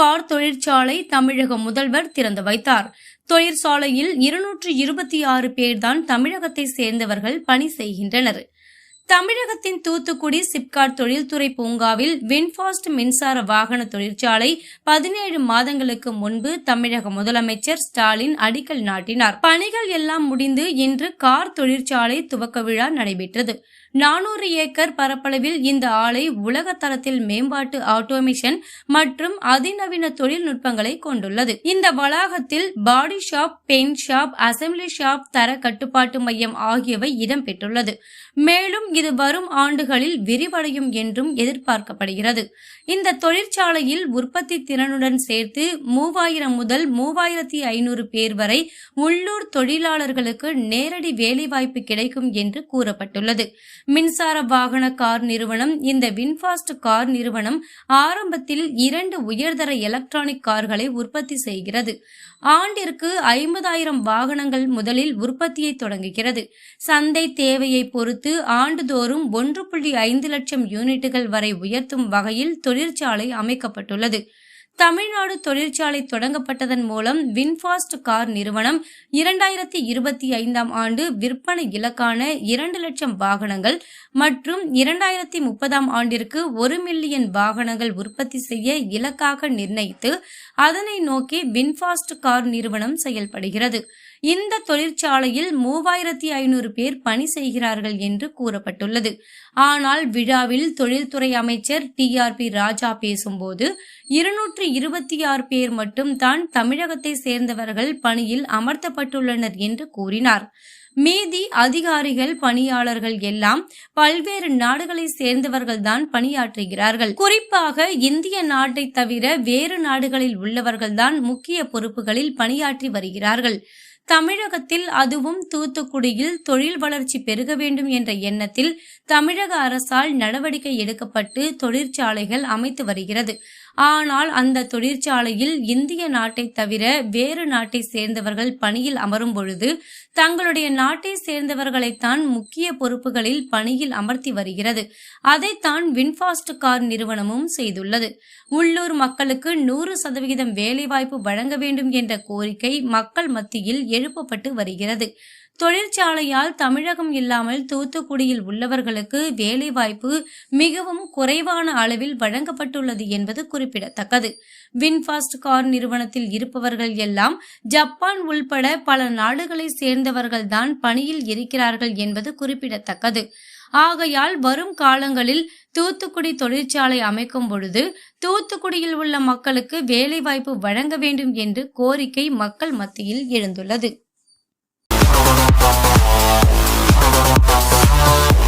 Car தொழிற்சாலை தமிழக முதல்வர் திறந்து வைத்தார். தொழிற்சாலையில் இருநூற்று இருபத்தி ஆறு பேர்தான் தமிழகத்தை சேர்ந்தவர்கள் பணி செய்கின்றனர். தமிழகத்தின் தூத்துக்குடி சிப்காட் தொழில்துறை பூங்காவில் வின்ஃபாஸ்ட் மின்சார வாகன தொழிற்சாலை பதினேழு மாதங்களுக்கு முன்பு தமிழக முதலமைச்சர் ஸ்டாலின் அடிக்கல் நாட்டினார். பணிகள் எல்லாம் முடிந்து இன்று கார் தொழிற்சாலை துவக்க விழா நடைபெற்றது. நானூறு ஏக்கர் பரப்பளவில் இந்த ஆலை உலக தரத்தில் மேம்பாட்டு ஆட்டோமேஷன் மற்றும் அதிநவீன தொழில்நுட்பங்களை கொண்டுள்ளது. இந்த வளாகத்தில் body shop paint shop assembly shop தர கட்டுப்பாட்டு மையம் ஆகியவை இடம்பெற்றுள்ளது. மேலும் இது வரும் ஆண்டுகளில் விரிவடையும் என்றும் எதிர்பார்க்கப்படுகிறது. இந்த தொழிற்சாலையில் உற்பத்தி திறனுடன் சேர்த்து மூவாயிரம் முதல் மூவாயிரத்தி ஐநூறு பேர் வரை உள்ளூர் தொழிலாளர்களுக்கு நேரடி வேலைவாய்ப்பு கிடைக்கும் என்று கூறப்பட்டுள்ளது. மின்சார வாகன கார் நிறுவனம் இந்த வின்ஃபாஸ்ட் கார் நிறுவனம் ஆரம்பத்தில் இரண்டு உயர்தர எலக்ட்ரானிக் கார்களை உற்பத்தி செய்கிறது. ஆண்டிற்கு ஐம்பதாயிரம் வாகனங்கள் முதலில் உற்பத்தியை தொடங்குகிறது. சந்தை தேவையை பொறுத்து ஆண்டுதோறும் ஒன்று புள்ளி ஐந்து லட்சம் யூனிட்டுகள் வரை உயர்த்தும் வகையில் தொழிற்சாலை அமைக்கப்பட்டுள்ளது. தமிழ்நாடு தொழிற்சாலை தொடங்கப்பட்டதன் மூலம் வின்ஃபாஸ்ட் கார் நிறுவனம் இரண்டாயிரத்தி இருபத்தி ஐந்தாம் ஆண்டு விற்பனை இலக்கான இரண்டு லட்சம் வாகனங்கள் மற்றும் இரண்டாயிரத்தி முப்பதாம் ஆண்டிற்கு ஒரு மில்லியன் வாகனங்கள் உற்பத்தி செய்ய இலக்காக நிர்ணயித்து அதனை நோக்கி வின்ஃபாஸ்ட் கார் நிறுவனம் செயல்படுகிறது. இந்த தொழிற்சாலையில் மூவாயிரத்தி ஐநூறு பேர் பணி செய்கிறார்கள் என்று கூறப்பட்டுள்ளது. ஆனால் விழாவில் தொழில்துறை அமைச்சர் டி ஆர் பி ராஜா பேசும்போது இருநூற்றி இருபத்தி ஆறு பேர் மட்டும் தான் தமிழகத்தை சேர்ந்தவர்கள் பணியில் அமர்த்தப்பட்டுள்ளனர் என்று கூறினார். மீதி அதிகாரிகள் பணியாளர்கள் எல்லாம் பல்வேறு நாடுகளை சேர்ந்தவர்கள்தான் பணியாற்றுகிறார்கள். குறிப்பாக இந்திய நாட்டை தவிர வேறு நாடுகளில் உள்ளவர்கள்தான் முக்கிய பொறுப்புகளில் பணியாற்றி வருகிறார்கள். தமிழகத்தில் அதுவும் தூத்துக்குடியில் தொழில் வளர்ச்சி பெருக வேண்டும் என்ற எண்ணத்தில் தமிழக அரசால் நடவடிக்கை எடுக்கப்பட்டு தொழிற்சாலைகள் அமைத்து வருகிறது. ஆனால் அந்த தொழிற்சாலையில் இந்திய நாட்டை தவிர வேறு நாட்டை சேர்ந்தவர்கள் பணியில் அமரும் பொழுது தங்களுடைய நாட்டை சேர்ந்தவர்களைத்தான் முக்கிய பொறுப்புகளில் பணியில் அமர்த்தி வருகிறது. அதைத்தான் வின்ஃபாஸ்ட் கார் நிறுவனமும் செய்துள்ளது. உள்ளூர் மக்களுக்கு நூறு சதவிகிதம் வேலைவாய்ப்பு வழங்க வேண்டும் என்ற கோரிக்கை மக்கள் மத்தியில் எழுப்பப்பட்டு வருகிறது. தொழிற்சாலையால் தமிழகம் இல்லாமல் தூத்துக்குடியில் உள்ளவர்களுக்கு வேலைவாய்ப்பு மிகவும் குறைவான அளவில் வழங்கப்பட்டுள்ளது என்பது குறிப்பிடத்தக்கது. வின்ஃபாஸ்ட் கார் நிறுவனத்தில் இருப்பவர்கள் எல்லாம் ஜப்பான் உள்பட பல நாடுகளை சேர்ந்தவர்கள்தான் பணியில் இருக்கிறார்கள் என்பது குறிப்பிடத்தக்கது. ஆகையால் வரும் காலங்களில் தூத்துக்குடி தொழிற்சாலை அமைக்கும் பொழுது தூத்துக்குடியில் உள்ள மக்களுக்கு வேலைவாய்ப்பு வழங்க வேண்டும் என்று கோரிக்கை மக்கள் மத்தியில் எழுந்துள்ளது. Música